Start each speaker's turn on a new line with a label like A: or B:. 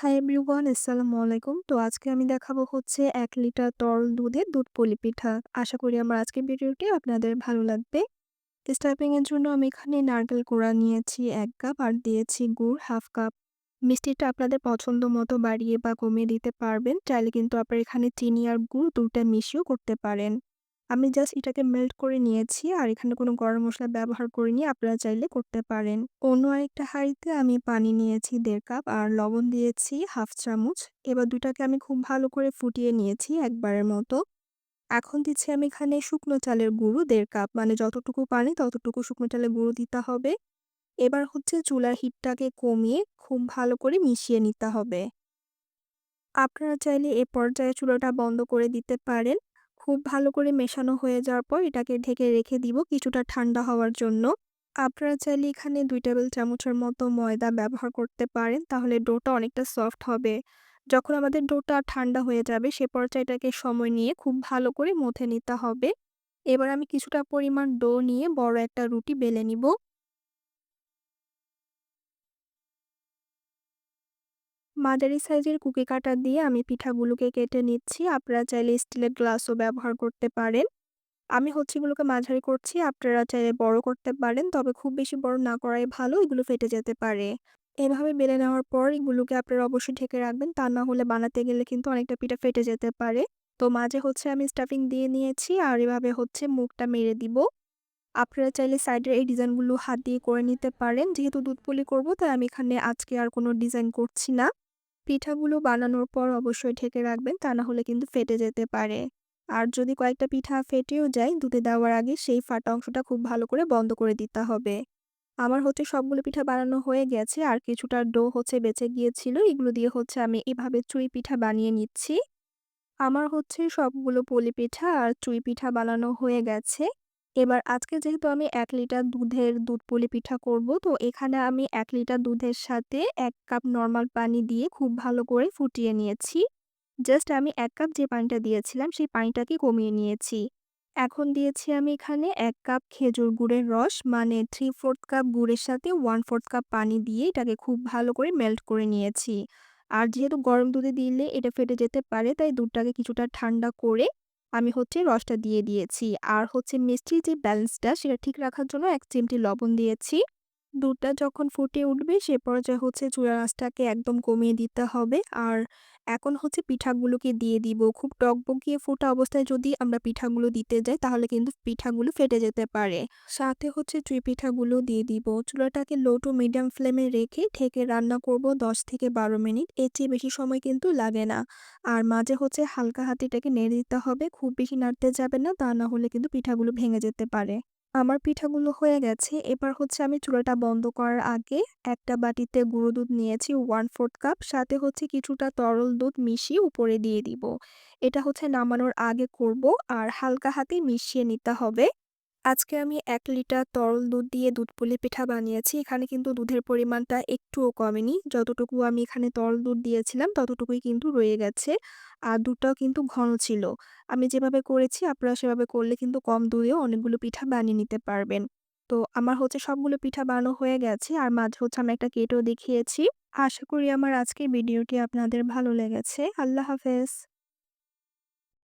A: Hi everyone আসসালামু আলাইকুম তো আজকে আমি দেখাবো হচ্ছে এক লিটার তরল দুধের দুধ পুলি পিঠা। আশা করি আমার আজকের ভিডিওটি আপনাদের ভালো লাগবে। স্টাফিং এর জন্য আমি এখানে নারকেল কোড়া নিয়েছি এক কাপ আর দিয়েছি গুড় হাফ কাপ। মিষ্টিটা আপনাদের পছন্দ মতো বাড়িয়ে বা কমিয়ে দিতে পারবেন। চাইলে কিন্তু আপনারা এখানে চিনি আর গুড় দুটা মিশিয়েও করতে পারেন। আমি জাস্ট এটাকে মেল্ট করে নিয়েছি আর এখানে কোনো গরম মশলা ব্যবহার করিনি, আপনারা চাইলে করতে পারেন। অন্য আরেকটা হাঁড়িতে আমি পানি নিয়েছি দেড় কাপ আর লবণ দিয়েছি হাফ চামচ। এবার দুটাকে আমি খুব ভালো করে ফুটিয়ে নিয়েছি একবারের মতো। এখন দিচ্ছি আমি এখানে শুকনো চালের গুঁড়ো দেড় কাপ মানে যতটুকু পানি ততটুকু শুকনো চালের গুঁড়ো দিতে হবে। এবার হচ্ছে চুলার হিটটাকে কমিয়ে খুব ভালো করে মিশিয়ে নিতে হবে। আপনারা চাইলে এ পর্যায়ে চুলাটা বন্ধ করে দিতে পারেন। খুব ভালো করে মেশানো হয়ে যাওয়ার পর এটাকে ঢেকে রেখে দিব কিছুটা ঠান্ডা হওয়ার জন্য। আপনারা চাইলে এখানে দুই টেবিল চামচের মতো ময়দা ব্যবহার করতে পারেন, তাহলে ডোটা অনেকটা সফট হবে। যখন আমাদের ডোটা ঠান্ডা হয়ে যাবে, সে পর্যায়ে এটাকে সময় নিয়ে খুব ভালো করে মথে নিতে হবে। এবার আমি কিছুটা পরিমাণ ডো নিয়ে বড় একটা রুটি বেলে নিব। মাঝারি সাইজের কুকি কাটা দিয়ে আমি পিঠাগুলোকে কেটে নিচ্ছি। আপনারা চাইলে স্টিলের গ্লাসও ব্যবহার করতে পারেন। আমি হচ্ছে এগুলোকে মাঝারি করছি, আপনারা চাইলে বড় করতে পারেন, তবে খুব বেশি বড় না করাই ভালো, এগুলো ফেটে যেতে পারে। এভাবে বেলে নেওয়ার পর এগুলোকে আপনারা অবশ্যই ঢেকে রাখবেন, তা না হলে বানাতে গেলে কিন্তু অনেকটা পিঠা ফেটে যেতে পারে। তো মাঝে হচ্ছে আমি স্টাফিং দিয়ে নিয়েছি, আর এভাবে হচ্ছে মুখটা মেরে দিব। আপনারা চাইলে সাইডের এই ডিজাইনগুলো হাত দিয়ে করে নিতে পারেন, যেহেতু দুধ পুলি করব, তাই আমি এখানে আজকে আর কোনো ডিজাইন করছি না। পিঠাগুলো বানানোর পর অবশ্যই ঢেকে রাখবেন, তা না হলে কিন্তু ফেটে যেতে পারে। আর যদি কয়েকটা পিঠা ফেটেও যায়, দুধে দেওয়ার আগে সেই ফাটা অংশটা খুব ভালো করে বন্ধ করে দিতে হবে। আমার হচ্ছে সবগুলো পিঠা বানানো হয়ে গেছে, আর কিছুটা ডো হচ্ছে বেঁচে গিয়েছিল, এগুলো দিয়ে হচ্ছে আমি এভাবে চুই পিঠা বানিয়ে নিচ্ছি। আমার হচ্ছে সবগুলো পলি পিঠা আর চুই পিঠা বানানো হয়ে গেছে। এবার আজকে যেহেতু আমি এক লিটার দুধের দুধ পুলি পিঠা করব, তো এখানে আমি এক লিটার দুধের সাথে এক কাপ নর্মাল পানি দিয়ে খুব ভালো করে ফুটিয়ে নিয়েছি। জাস্ট আমি এক কাপ যে পানিটা দিয়েছিলাম, সেই পানিটাকে কমিয়ে নিয়েছি। এখন দিয়েছি আমি এখানে এক কাপ খেজুর গুড়ের রস মানে থ্রি ফোর্থ কাপ গুড়ের সাথে ওয়ান ফোর্থ কাপ পানি দিয়ে এটাকে খুব ভালো করে মেল্ট করে নিয়েছি। আর যেহেতু গরম দুধে দিলে এটা ফেটে যেতে পারে, তাই দুধটাকে কিছুটা ঠান্ডা করে আমি হচ্ছে রসটা দিয়ে দিয়েছি। আর হচ্ছে মিষ্টির যে ব্যালেন্সটা সেটা ঠিক রাখার জন্য এক চিমটি লবণ দিয়েছি। দুধটা যখন ফুটে উঠবে, সে পর্যায়ে হচ্ছে চূড়া আঁচটাকে একদম কমিয়ে দিতে হবে। আর এখন হচ্ছে পিঠাগুলোকে দিয়ে দিব। খুব টকবগিয়ে ফোটা অবস্থায় যদি আমরা পিঠাগুলো দিতে যাই, তাহলে কিন্তু পিঠাগুলো ফেটে যেতে পারে। সাথে হচ্ছে চুই পিঠাগুলো দিয়ে দিব। চুলাটাকে লো টু মিডিয়াম ফ্লেমে রেখে ঠেকে রান্না করব দশ থেকে বারো মিনিট। এর চেয়ে বেশি সময় কিন্তু লাগে না। আর মাঝে হচ্ছে হালকা হাতিটাকে নেড়ে দিতে হবে। খুব বেশি নাড়তে যাবে না, তা না হলে কিন্তু পিঠাগুলো ভেঙে যেতে পারে। আমার পিঠাগুলো হয়ে গেছে। এবার হচ্ছে আমি চুলাটা বন্ধ করার আগে একটা বাটিতে গুঁড়ো দুধ নিয়েছি ওয়ান ফোর্থ কাপ সাথে হচ্ছে কিছুটা তরল দুধ মিশিয়ে উপরে দিয়ে দিব। এটা হচ্ছে নামানোর আগে করব আর হালকা হাতে মিশিয়ে নিতে হবে। আজকে আমি এক লিটার তরল দুধ দিয়ে দুধ পুলি পিঠা বানিয়েছি। এখানে কিন্তু দুধের পরিমাণটা একটুও কমেনি। যতটুকু আমি এখানে তরল দুধ দিয়েছিলাম, ততটুকুই কিন্তু রয়ে গেছে। আর দুধটাও কিন্তু ঘন ছিল। আমি যেভাবে করেছি, আপনারা সেভাবে করলে কিন্তু কম দুধেও অনেকগুলো পিঠা বানিয়ে নিতে পারবেন। তো আমার হচ্ছে সবগুলো পিঠা বানানো হয়ে গেছে। আর মাঝে হচ্ছে আমি একটা কেটেও দেখিয়েছি। আশা করি আমার আজকের ভিডিওটি আপনাদের ভালো লেগেছে। আল্লাহ হাফেজ।